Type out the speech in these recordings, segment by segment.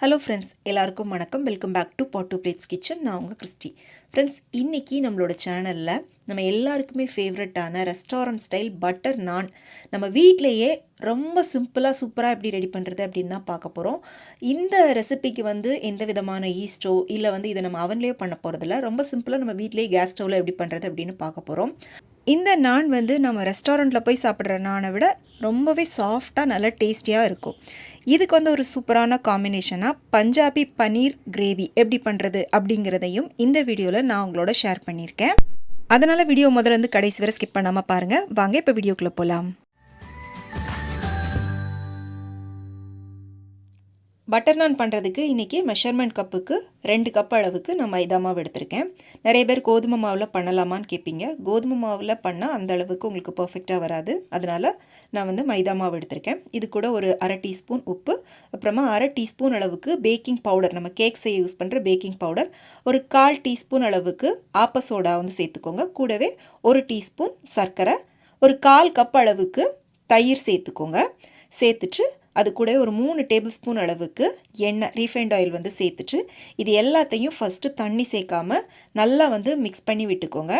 Hello friends எல்லாருக்கும் வணக்கம். Welcome back to pot to plates kitchen நான் உங்கள் கிறிஸ்டி. ஃப்ரெண்ட்ஸ் இன்றைக்கி நம்மளோட சேனலில் நம்ம எல்லாருக்குமே ஃபேவரட்டான ரெஸ்டாரண்ட் ஸ்டைல் பட்டர் நான் நம்ம வீட்டிலையே ரொம்ப சிம்பிளாக சூப்பராக எப்படி ரெடி பண்ணுறது அப்படின்னு தான் பார்க்க போகிறோம் இந்த ரெசிபிக்கு வந்து எந்த விதமான ஈஸ்டோ இல்லை வந்து இதை நம்ம அவன்லேயே பண்ண போகிறதில்ல ரொம்ப சிம்பிளாக நம்ம வீட்டிலேயே கேஸ் ஸ்டவ்வில் எப்படி பண்ணுறது அப்படின்னு பார்க்க போகிறோம் இந்த நான் வந்து நம்ம ரெஸ்டாரண்ட்டில் போய் சாப்பிட்ற நானை விட ரொம்பவே சாஃப்டாக நல்லா டேஸ்டியாக இருக்கும். இதுக்கு வந்து ஒரு சூப்பரான காம்பினேஷனாக பஞ்சாபி பன்னீர் கிரேவி எப்படி பண்ணுறது அப்படிங்கிறதையும் இந்த வீடியோவில் நான் உங்களோட ஷேர் பண்ணியிருக்கேன். அதனால் வீடியோ முதல்ல இருந்து கடைசி வரை ஸ்கிப் பண்ணாமல் பாருங்கள் வாங்க இப்போ வீடியோக்குள்ளே போகலாம் பட்டர் நான் பண்ணுறதுக்கு இன்றைக்கி மெஷர்மெண்ட் கப்புக்கு ரெண்டு கப் அளவுக்கு நான் மைதா மாவு எடுத்திருக்கேன். நிறைய பேர் கோதுமை மாவில் பண்ணலாமான்னு கேட்பீங்க கோதுமை மாவில் பண்ணால் அந்த அளவுக்கு உங்களுக்கு பர்ஃபெக்டாக வராது. அதனால் நான் வந்து மைதா மாவு எடுத்திருக்கேன். இது கூட ஒரு அரை டீஸ்பூன் உப்பு அப்புறமா அரை டீஸ்பூன் அளவுக்கு பேக்கிங் பவுடர் நம்ம கேக் செய்ய யூஸ் பண்ணுற பேக்கிங் பவுடர் ஒரு கால் டீஸ்பூன் அளவுக்கு ஆப்ப சோடா வந்து சேர்த்துக்கோங்க. கூடவே ஒரு டீஸ்பூன் சர்க்கரை ஒரு கால் கப் அளவுக்கு தயிர் சேர்த்துக்கோங்க. சேர்த்துட்டு அது கூட ஒரு மூணு டேபிள் ஸ்பூன் அளவுக்கு எண்ணெய் ரீஃபைண்ட் ஆயில் வந்து சேர்த்துட்டு இது எல்லாத்தையும் ஃபஸ்ட்டு தண்ணி சேர்க்காம நல்லா வந்து மிக்ஸ் பண்ணி விட்டுக்கோங்க.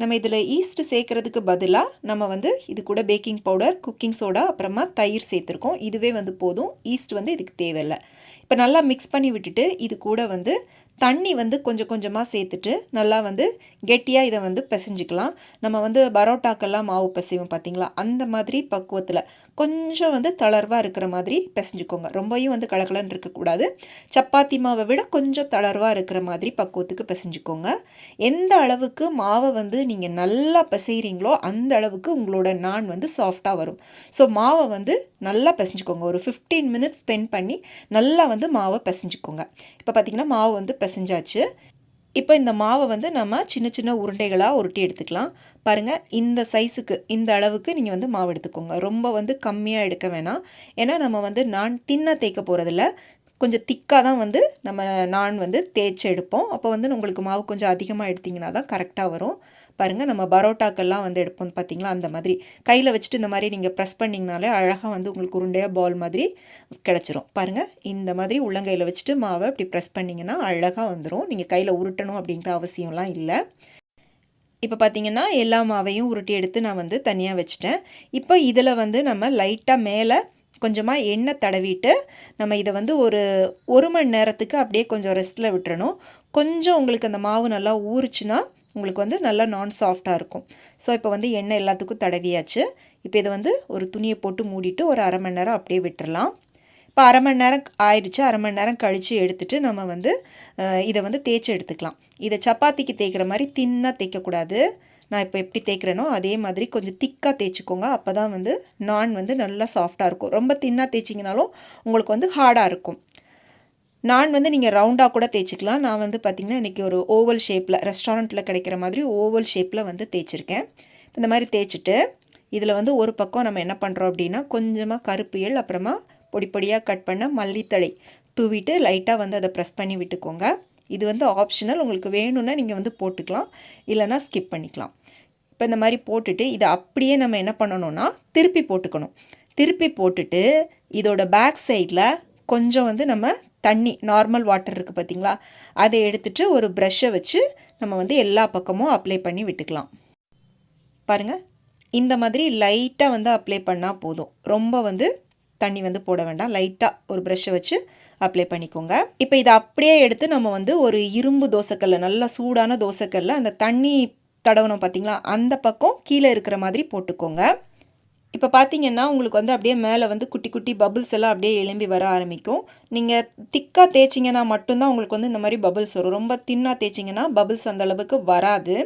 நம்ம இதில் ஈஸ்ட்டு சேர்க்குறதுக்கு பதிலாக நம்ம வந்து இது கூட பேக்கிங் பவுடர் குக்கிங் சோடா அப்புறமா தயிர் சேர்த்துருக்கோம். இதுவே வந்து போதும். ஈஸ்ட் வந்து இதுக்கு தேவையில்லை. இப்போ நல்லா மிக்ஸ் பண்ணி விட்டுட்டு இது கூட வந்து தண்ணி வந்து கொஞ்சம் கொஞ்சமாக சேர்த்துட்டு நல்லா வந்து கெட்டியாக இதை வந்து பிசைஞ்சிக்கலாம். நம்ம வந்து பரோட்டாக்கெல்லாம் மாவு பிசைவோம் பார்த்தீங்களா அந்த மாதிரி பக்குவத்தில் கொஞ்சம் வந்து தளர்வாக இருக்கிற மாதிரி பிசைஞ்சுக்கோங்க. ரொம்பவும் வந்து கலக்கலன்னு இருக்கக்கூடாது. சப்பாத்தி மாவை விட கொஞ்சம் தளர்வாக இருக்கிற மாதிரி பக்குவத்துக்கு பிசைஞ்சுக்கோங்க. எந்த அளவுக்கு மாவை வந்து நீங்கள் நல்லா பிசைகிறீங்களோ அந்த அளவுக்கு உங்களோட நான் வந்து சாஃப்டாக வரும். ஸோ மாவை வந்து நல்லா பிசைஞ்சுக்கோங்க. ஒரு ஃபிஃப்டீன் மினிட்ஸ் ஸ்பெண்ட் பண்ணி நல்லா வந்து மாவை பிசைஞ்சுக்கோங்க. இப்போ பார்த்திங்கன்னா மாவு வந்து பிசைஞ்சாச்சு இப்போ இந்த மாவை வந்து நம்ம சின்ன சின்ன உருண்டைகளாக உருட்டி எடுத்துக்கலாம். பாருங்கள் இந்த சைஸுக்கு இந்த அளவுக்கு நீங்கள் வந்து மாவு எடுத்துக்கோங்க. ரொம்ப வந்து கம்மியாக எடுக்க வேணாம். ஏன்னா நம்ம வந்து நான் தின்னாக தேய்க்க போகிறதில்ல கொஞ்சம் திக்காக தான் வந்து நம்ம நான் வந்து தேய்ச்சி எடுப்போம். அப்போ வந்து உங்களுக்கு மாவு கொஞ்சம் அதிகமாக எடுத்திங்கன்னா தான் கரெக்டாக வரும். பாருங்கள் நம்ம பரோட்டாக்கெல்லாம் வந்து எடுப்போம் பார்த்தீங்களா அந்த மாதிரி. கையில் வச்சுட்டு இந்த மாதிரி நீங்கள் ப்ரெஸ் பண்ணிங்கனாலே அழகாக வந்து உங்களுக்கு உருண்டையாக பால் மாதிரி கிடச்சிரும். பாருங்கள் இந்த மாதிரி உள்ளங்கையில் வச்சுட்டு மாவை இப்படி ப்ரெஸ் பண்ணிங்கன்னா அழகாக வந்துடும் நீங்கள் கையில் உருட்டணும் அப்படிங்கிற அவசியம்லாம் இல்லை. இப்போ பார்த்தீங்கன்னா எல்லா மாவையும் உருட்டி எடுத்து நான் வந்து தனியாக வச்சுட்டேன். இப்போ இதில் வந்து நம்ம லைட்டாக மேலே கொஞ்சமாக எண்ணெய் தடவிட்டு நம்ம இதை வந்து ஒரு ஒரு மணி நேரத்துக்கு அப்படியே கொஞ்சம் ரெஸ்ட்டில் விட்டுறணும். கொஞ்சம் உங்களுக்கு அந்த மாவு நல்லா ஊறுச்சுன்னா உங்களுக்கு வந்து நல்லா நான் சாஃப்டாக இருக்கும். ஸோ இப்போ வந்து எண்ணெய் எல்லாத்துக்கும் தடவியாச்சு. இப்போ இதை வந்து ஒரு துணியை போட்டு மூடிட்டு ஒரு அரை மணி நேரம் அப்படியே விட்டுறலாம். இப்போ அரை மணி நேரம் ஆயிடுச்சு. அரை மணி நேரம் கழித்து எடுத்துகிட்டு நம்ம வந்து இதை வந்து தேய்ச்சி எடுத்துக்கலாம். இதை சப்பாத்திக்கு தேய்க்கிற மாதிரி தின்னாக தேய்க்கக்கூடாது. நான் இப்போ எப்படி தேய்க்கிறேனோ அதே மாதிரி கொஞ்சம் திக்காக தேய்ச்சிக்கோங்க. அப்போ தான் வந்து நான் வந்து நல்லா சாஃப்டாக இருக்கும். ரொம்ப தின்னாக தேய்ச்சிங்கனாலும் உங்களுக்கு வந்து ஹார்டாக இருக்கும். நான் வந்து நீங்கள் ரவுண்டாக கூட தேய்ச்சிக்கலாம். நான் வந்து பார்த்திங்கன்னா இன்றைக்கி ஒரு ஓவல் ஷேப்பில் ரெஸ்டாரண்ட்டில் கிடைக்கிற மாதிரி ஓவல் ஷேப்பில் வந்து தேய்ச்சிருக்கேன். இந்த மாதிரி தேய்ச்சிட்டு இதில் வந்து ஒரு பக்கம் நம்ம என்ன பண்ணுறோம் அப்படின்னா கொஞ்சமாக கருப்பியல் அப்புறமா பொடி பொடியாக கட் பண்ண மல்லித்தழை தூவிட்டு லைட்டாக வந்து அதை ப்ரெஸ் பண்ணி விட்டுக்கோங்க. இது வந்து ஆப்ஷனல் உங்களுக்கு வேணும்னா நீங்கள் வந்து போட்டுக்கலாம். இல்லைனா ஸ்கிப் பண்ணிக்கலாம். இப்போ இந்த மாதிரி போட்டுட்டு இதை அப்படியே நம்ம என்ன பண்ணணும்னா திருப்பி போட்டுக்கணும். திருப்பி போட்டுட்டு இதோட பேக் சைடில் கொஞ்சம் வந்து நம்ம தண்ணி நார்மல் வாட்டர் இருக்குது பார்த்திங்களா? அதை எடுத்துகிட்டு ஒரு ப்ரஷ்ஷை வச்சு நம்ம வந்து எல்லா பக்கமும் அப்ளை பண்ணி விட்டுக்கலாம். பாருங்கள் இந்த மாதிரி லைட்டாக வந்து அப்ளை பண்ணால் போதும். ரொம்ப வந்து தண்ணி வந்து போட வேண்டாம். லைட்டாக ஒரு ப்ரஷ்ஷை வச்சு அப்ளை பண்ணிக்கோங்க. இப்போ இதை அப்படியே எடுத்து நம்ம வந்து ஒரு இரும்பு தோசைக்கல்ல நல்லா சூடான தோசைக்கல்ல அந்த தண்ணி தடவணும் பார்த்திங்களா அந்த பக்கம் கீழே இருக்கிற மாதிரி போட்டுக்கோங்க. இப்போ பார்த்தீங்கன்னா உங்களுக்கு வந்து அப்படியே மேலே வந்து குட்டி குட்டி பபுள்ஸ் எல்லாம் அப்படியே எழும்பி வர ஆரம்பிக்கும். நீங்கள் திக்காக தேய்ச்சிங்கன்னா மட்டும்தான் உங்களுக்கு வந்து இந்த மாதிரி பபுள்ஸ் வரும். ரொம்ப தின்னாக தேய்ச்சிங்கன்னா பபுள்ஸ் அந்த அளவுக்கு வராது.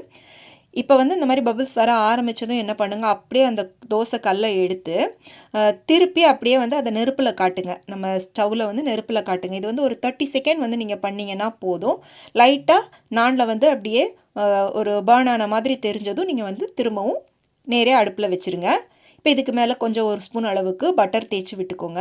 இப்போ வந்து இந்த மாதிரி பபுள்ஸ் வர ஆரம்பித்ததும் என்ன பண்ணுங்கள் அப்படியே அந்த தோசை கல்லை எடுத்து திருப்பி அப்படியே வந்து அதை நெருப்பில் காட்டுங்க. நம்ம ஸ்டவ்வில் வந்து நெருப்பில் காட்டுங்க. இது வந்து ஒரு தேர்ட்டி செகண்ட் வந்து நீங்கள் பண்ணிங்கன்னா போதும். லைட்டாக நானில் வந்து அப்படியே ஒரு பேர்ன் ஆன மாதிரி தெரிஞ்சதும் நீங்கள் வந்து திரும்பவும் நேரே அடுப்பில் வச்சுருங்க. இப்போ இதுக்கு மேலே கொஞ்சம் ஒரு ஸ்பூன் அளவுக்கு பட்டர் தேய்ச்சி விட்டுக்கோங்க.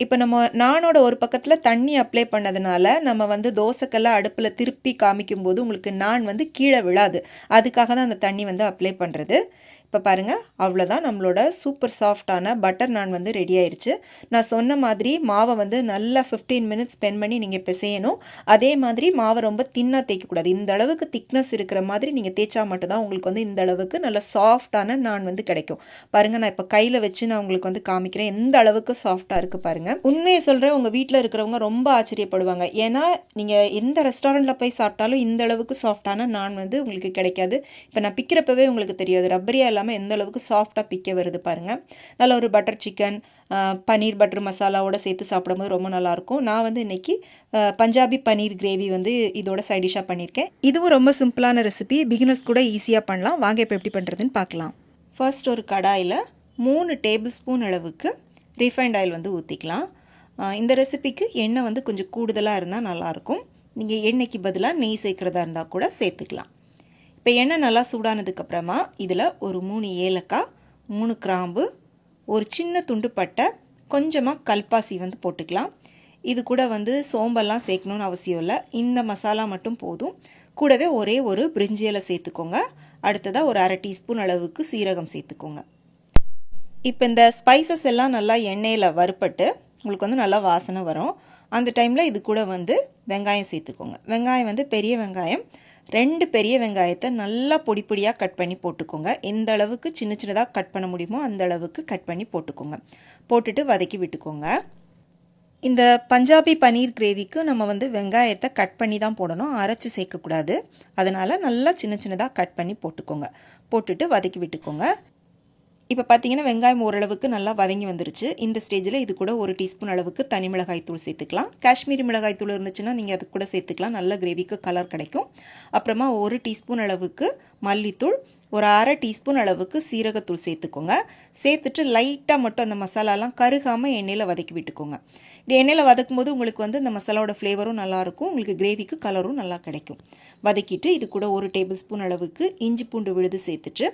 இப்போ நம்ம நானோட ஒரு பக்கத்தில் தண்ணி அப்ளை பண்ணதுனால நம்ம வந்து தோசைக்கெல்லாம் அடுப்பில் திருப்பி காமிக்கும்போது உங்களுக்கு நான் வந்து கீழே விழாது. அதுக்காக தான் அந்த தண்ணி வந்து அப்ளை பண்ணுறது இப்போ பாருங்கள் அவ்வளோதான் நம்மளோட சூப்பர் சாஃப்டான பட்டர் நான் வந்து ரெடி ஆயிடுச்சு நான் சொன்ன மாதிரி மாவை வந்து நல்லா ஃபிஃப்டீன் மினிட்ஸ் ஸ்பெண்ட் பண்ணி நீங்கள் பிசையணும். அதே மாதிரி மாவை ரொம்ப தின்னாக தேய்க்கக்கூடாது. இந்த அளவுக்கு திக்னஸ் இருக்கிற மாதிரி நீங்கள் தேய்ச்சா மட்டும்தான் உங்களுக்கு வந்து இந்த அளவுக்கு நல்ல சாஃப்டான நான் வந்து கிடைக்கும். பாருங்கள் நான் இப்போ கையில் வச்சு நான் உங்களுக்கு வந்து காமிக்கிறேன். எந்த அளவுக்கு சாஃப்டாக இருக்குது பாருங்கள் உண்மையை சொல்கிறேன் உங்கள் வீட்டில் இருக்கிறவங்க ரொம்ப ஆச்சரியப்படுவாங்க. ஏன்னா நீங்கள் எந்த ரெஸ்டாரண்ட்டில் போய் சாப்பிட்டாலும் இந்த அளவுக்கு சாஃப்டான நான் வந்து உங்களுக்கு கிடைக்காது. இப்போ நான் பிக்கிறப்பவே உங்களுக்கு தெரியாது. ரப்பரியாக இல்லாமல் எந்த அளவுக்கு சாஃப்டாக பிக்க வருது பாருங்கள் நல்ல ஒரு பட்டர் சிக்கன் பன்னீர் பட்டர் மசாலாவோட சேர்த்து சாப்பிடும்போது ரொம்ப நல்லாயிருக்கும். நான் வந்து இன்றைக்கி பஞ்சாபி பன்னீர் கிரேவி வந்து இதோட சைட் டிஷ்ஷாக பண்ணியிருக்கேன். இதுவும் ரொம்ப சிம்பிளான ரெசிபி பிகினர்ஸ் கூட ஈஸியாக பண்ணலாம். வாங்க இப்போ எப்படி பண்ணுறதுன்னு பார்க்கலாம். ஃபர்ஸ்ட் ஒரு கடாயில் மூணு டேபிள் ஸ்பூன் அளவுக்கு ரீஃபைண்ட் ஆயில் வந்து ஊற்றிக்கலாம் இந்த ரெசிபிக்கு எண்ணெய் வந்து கொஞ்சம் கூடுதலாக இருந்தால் நல்லாயிருக்கும். நீங்கள் எண்ணெய்க்கு பதிலாக நெய் சேர்க்குறதா இருந்தால் கூட சேர்த்துக்கலாம். இப்போ எண்ணெய் நல்லா சூடானதுக்கப்புறமா இதில் ஒரு மூணு ஏலக்காய் மூணு கிராம்பு ஒரு சின்ன துண்டு பட்டை கொஞ்சமாக கல்பாசி வந்து போட்டுக்கலாம். இது கூட வந்து சோம்பெல்லாம் சேர்க்கணுன்னு அவசியம் இல்லை. இந்த மசாலா மட்டும் போதும். கூடவே ஒரே ஒரு பிரிஞ்சி இலை சேர்த்துக்கோங்க. அடுத்ததாக ஒரு அரை டீஸ்பூன் அளவுக்கு சீரகம் சேர்த்துக்கோங்க. இப்போ இந்த ஸ்பைசஸ் எல்லாம் நல்லா எண்ணெயில் வறுப்பட்டு உங்களுக்கு வந்து நல்லா வாசனை வரும். அந்த டைமில் இது கூட வந்து வெங்காயம் சேர்த்துக்கோங்க. வெங்காயம் வந்து பெரிய வெங்காயம். ரெண்டு பெரிய வெங்காயத்தை நல்லா பொடி பொடியாக கட் பண்ணி போட்டுக்கோங்க. எந்த அளவுக்கு சின்ன சின்னதாக கட் பண்ண முடியுமோ அந்த அளவுக்கு கட் பண்ணி போட்டுக்கோங்க. போட்டுட்டு வதக்கி விட்டுக்கோங்க. இந்த பஞ்சாபி பன்னீர் கிரேவிக்கு நம்ம வந்து வெங்காயத்தை கட் பண்ணி தான் போடணும். அரைச்சி சேர்க்கக்கூடாது. அதனால் நல்லா சின்ன சின்னதாக கட் பண்ணி போட்டுக்கோங்க. போட்டுட்டு வதக்கி விட்டுக்கோங்க. இப்போ பார்த்தீங்கன்னா வெங்காயம் ஓரளவுக்கு நல்லா வதங்கி வந்துருச்சு. இந்த ஸ்டேஜில் இது கூட ஒரு டீஸ்பூன் அளவுக்கு தனி மிளகாய் தூள் சேர்த்துக்கலாம். காஷ்மீரி மிளகாய் தூள் இருந்துச்சுன்னா நீங்கள் அது கூட சேர்த்துக்கலாம். நல்ல கிரேவிக்கு கலர் கிடைக்கும். அப்புறமா ஒரு டீஸ்பூன் அளவுக்கு மல்லித்தூள் ஒரு அரை டீஸ்பூன் அளவுக்கு சீரகத்தூள் சேர்த்துக்கோங்க. சேர்த்துட்டு லைட்டாக மட்டும் அந்த மசாலாலாம் கருகாமல் எண்ணெயில் வதக்கி விட்டுக்கோங்க. இப்படி எண்ணெயில் வதக்கும் போது உங்களுக்கு வந்து இந்த மசாலாவோட ஃப்ளேவரும் நல்லாயிருக்கும் உங்களுக்கு கிரேவிக்கு கலரும் நல்லா கிடைக்கும். வதக்கிட்டு இது கூட ஒரு டேபிள் ஸ்பூன் அளவுக்கு இஞ்சி பூண்டு விழுது சேர்த்துட்டு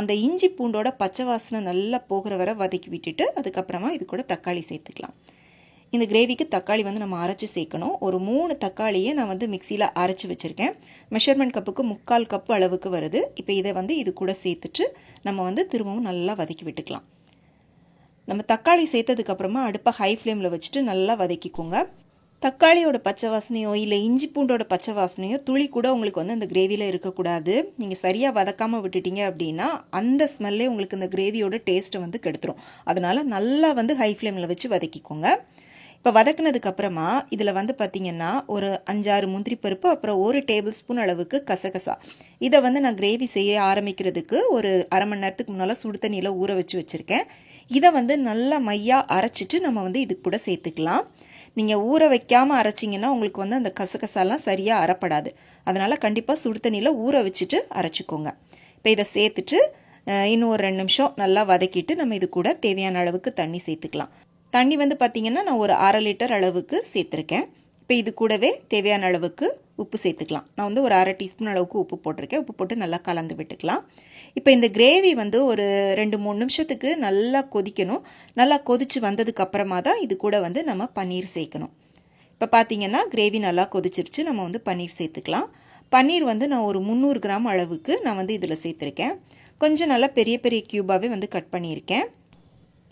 அந்த இஞ்சி பூண்டோட பச்சை வாசனை நல்லா போகிற வரை வதக்கி விட்டுட்டு அதுக்கப்புறமா இது கூட தக்காளி சேர்த்துக்கலாம். இந்த கிரேவிக்கு தக்காளி வந்து நம்ம அரைச்சி சேர்க்கணும். ஒரு மூணு தக்காளியை நான் வந்து மிக்சியில் அரைச்சி வச்சுருக்கேன். மெஷர்மெண்ட் கப்புக்கு முக்கால் கப்பு அளவுக்கு வருது. இப்போ இதை வந்து இது கூட சேர்த்துட்டு நம்ம வந்து திரும்பவும் நல்லா வதக்கி விட்டுக்கலாம். நம்ம தக்காளி சேர்த்ததுக்கப்புறமா அடுப்பை ஹை ஃப்ளேமில் வச்சுட்டு நல்லா வதக்கிக்கோங்க. தக்காளியோட பச்சை வாசனையோ இல்லை இஞ்சி பூண்டோட பச்சை வாசனையோ துளி கூட உங்களுக்கு வந்து அந்த கிரேவியில் இருக்கக்கூடாது. நீங்கள் சரியாக வதக்காமல் விட்டுட்டீங்க அப்படின்னா அந்த ஸ்மெல்லே உங்களுக்கு இந்த கிரேவியோட டேஸ்ட்டை வந்து கெடுத்துரும். அதனால் நல்லா வந்து ஹை ஃப்ளேமில் வச்சு வதக்கிக்கோங்க. இப்போ வதக்குனதுக்கு அப்புறமா இதில் வந்து பார்த்திங்கன்னா ஒரு அஞ்சாறு முந்திரி பருப்பு அப்புறம் ஒரு டேபிள் ஸ்பூன் அளவுக்கு கசகசா. இதை வந்து நான் கிரேவி செய்ய ஆரம்பிக்கிறதுக்கு ஒரு அரை மணி நேரத்துக்கு முன்னால் சுடு தண்ணியில் ஊற வச்சு வச்சுருக்கேன். இதை வந்து நல்லா மையாக அரைச்சிட்டு நம்ம வந்து இது கூட சேர்த்துக்கலாம். நீங்கள் ஊற வைக்காமல் அரைச்சிங்கன்னா உங்களுக்கு வந்து அந்த கசகசாலாம் சரியாக அரைப்படாது அதனால் கண்டிப்பாக சுடு தண்ணியில் ஊற வச்சுட்டு அரைச்சிக்கோங்க. இப்போ இதை சேர்த்துட்டு இன்னும் ஒரு ரெண்டு நிமிஷம் நல்லா வதக்கிட்டு நம்ம இது கூட தேவையான அளவுக்கு தண்ணி சேர்த்துக்கலாம். தண்ணி வந்து பார்த்திங்கன்னா நான் ஒரு அரை லிட்டர் அளவுக்கு சேர்த்துருக்கேன். இப்போ இது கூடவே தேவையான அளவுக்கு உப்பு சேர்த்துக்கலாம். நான் வந்து ஒரு அரை டீஸ்பூன் அளவுக்கு உப்பு போட்டிருக்கேன். உப்பு போட்டு நல்லா கலந்து விட்டுக்கலாம். இப்போ இந்த கிரேவி வந்து ஒரு ரெண்டு மூணு நிமிஷத்துக்கு நல்லா கொதிக்கணும். நல்லா கொதித்து வந்ததுக்கப்புறமா தான் இது கூட வந்து நம்ம பன்னீர் சேர்க்கணும். இப்போ பார்த்தீங்கன்னா கிரேவி நல்லா கொதிச்சிருச்சு. நம்ம வந்து பன்னீர் சேர்த்துக்கலாம். பன்னீர் வந்து நான் ஒரு முந்நூறு கிராம் அளவுக்கு நான் வந்து இதில் சேர்த்துருக்கேன். கொஞ்சம் நல்லா பெரிய பெரிய க்யூபாகவே வந்து கட் பண்ணியிருக்கேன்.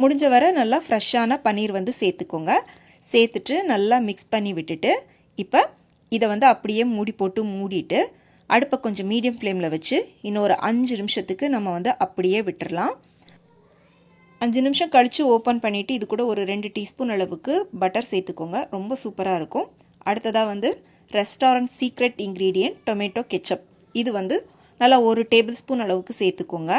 முடிஞ்ச வரை நல்லா ஃப்ரெஷ்ஷான பன்னீர் வந்து சேர்த்துக்கோங்க. சேர்த்துட்டு நல்லா மிக்ஸ் பண்ணி விட்டுட்டு இப்போ இதை வந்து அப்படியே மூடி போட்டு மூடிட்டு அடுப்பை கொஞ்சம் மீடியம் ஃப்ளேமில் வச்சு இன்னொரு அஞ்சு நிமிஷத்துக்கு நம்ம வந்து அப்படியே விட்டுடலாம் அஞ்சு நிமிஷம் கழித்து ஓப்பன் பண்ணிவிட்டு இது கூட ஒரு ரெண்டு டீஸ்பூன் அளவுக்கு பட்டர் சேர்த்துக்கோங்க. ரொம்ப சூப்பராக இருக்கும். அடுத்ததாக வந்து restaurant secret ingredient tomato ketchup இது வந்து நல்லா ஒரு டேபிள் ஸ்பூன் அளவுக்கு சேர்த்துக்கோங்க.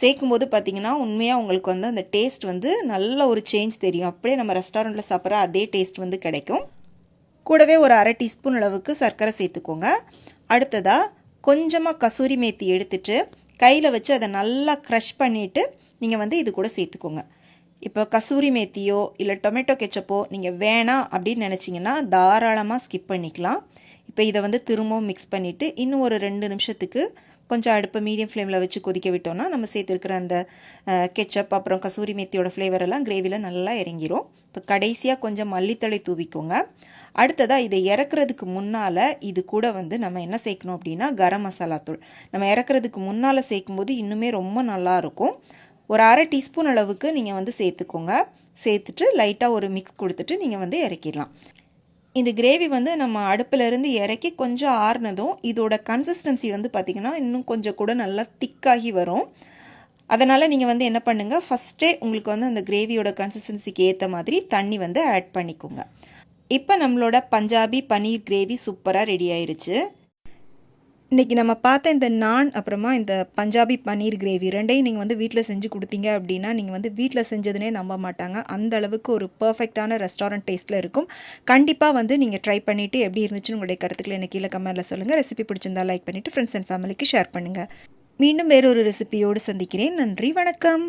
சேர்க்கும்போது பார்த்திங்கன்னா உண்மையாக உங்களுக்கு வந்து அந்த டேஸ்ட் வந்து நல்ல ஒரு சேஞ்ச் தெரியும். அப்படியே நம்ம ரெஸ்டாரண்ட்டில் சாப்பிட்ற அதே டேஸ்ட் வந்து கிடைக்கும். கூடவே ஒரு அரை டீஸ்பூன் அளவுக்கு சர்க்கரை சேர்த்துக்கோங்க. அடுத்ததாக கொஞ்சமாக கசூரி மேத்தி எடுத்துட்டு கையில் வச்சு அதை நல்லா க்ரஷ் பண்ணிவிட்டு நீங்கள் வந்து இது கூட சேர்த்துக்கோங்க. இப்போ கசூரி மேத்தியோ இல்லை டொமேட்டோ கெச்சப்போ நீங்கள் வேணாம் அப்படின்னு நினச்சிங்கன்னா தாராளமாக ஸ்கிப் பண்ணிக்கலாம். இப்போ இதை வந்து திரும்பவும் மிக்ஸ் பண்ணிவிட்டு இன்னும் ஒரு ரெண்டு நிமிஷத்துக்கு கொஞ்சம் அடுப்பை மீடியம் ஃப்ளேமில் வச்சு கொதிக்க விட்டோம்னா நம்ம சேர்த்துருக்கிற அந்த கெச்சப் அப்புறம் கசூரி மெத்தியோட ஃப்ளேவர் எல்லாம் கிரேவியில் நல்லா இறங்கிரும். இப்போ கடைசியாக கொஞ்சம் மல்லித்தழை தூவிக்கோங்க. அடுத்ததாக இதை இறக்குறதுக்கு முன்னால் இது கூட வந்து நம்ம என்ன சேர்க்கணும் அப்படின்னா கரம் மசாலா தூள். நம்ம இறக்குறதுக்கு முன்னால் சேர்க்கும்போது இன்னுமே ரொம்ப நல்லாயிருக்கும் ஒரு அரை டீஸ்பூன் அளவுக்கு நீங்கள் வந்து சேர்த்துக்கோங்க. சேர்த்துட்டு லைட்டாக ஒரு மிக்ஸ் கொடுத்துட்டு நீங்கள் வந்து இறக்கிடலாம். இந்த கிரேவி வந்து நம்ம அடுப்பிலேருந்து இறக்கி கொஞ்சம் ஆறுனதும் இதோட கன்சிஸ்டன்சி வந்து பார்த்திங்கன்னா இன்னும் கொஞ்சம் கூட நல்லா திக்காகி வரும். அதனால் நீங்கள் வந்து என்ன பண்ணுங்கள் ஃபஸ்ட்டே உங்களுக்கு வந்து அந்த கிரேவியோட கன்சிஸ்டன்சிக்கு ஏற்ற மாதிரி தண்ணி வந்து ஆட் பண்ணிக்கோங்க. இப்போ நம்மளோட பஞ்சாபி பன்னீர் கிரேவி சூப்பராக ரெடி ஆயிருச்சு. இன்றைக்கி நம்ம பார்த்த இந்த நான் அப்புறமா இந்த பஞ்சாபி பன்னீர் கிரேவி ரெண்டையும் நீங்கள் வந்து வீட்டில் செஞ்சு கொடுத்தீங்க அப்படின்னா நீங்கள் வந்து வீட்டில் செஞ்சதுனே நம்ப மாட்டாங்க. அந்த அளவுக்கு ஒரு பர்ஃபெக்டான ரெஸ்டாரண்ட் டேஸ்ட்டில் இருக்கும். கண்டிப்பாக வந்து நீங்கள் ட்ரை பண்ணிவிட்டு எப்படி இருந்துச்சுன்னு உங்களுடைய கருத்துக்களை எனக்கு கீழே கமெண்ட்டில் சொல்லுங்கள் ரெசிபி பிடிச்சிருந்தா லைக் பண்ணிவிட்டு ஃப்ரெண்ட்ஸ் அண்ட் ஃபேமிலிக்கு ஷேர் பண்ணுங்கள் மீண்டும் வேறொரு ரெசிபியோடு சந்திக்கிறேன். நன்றி வணக்கம்.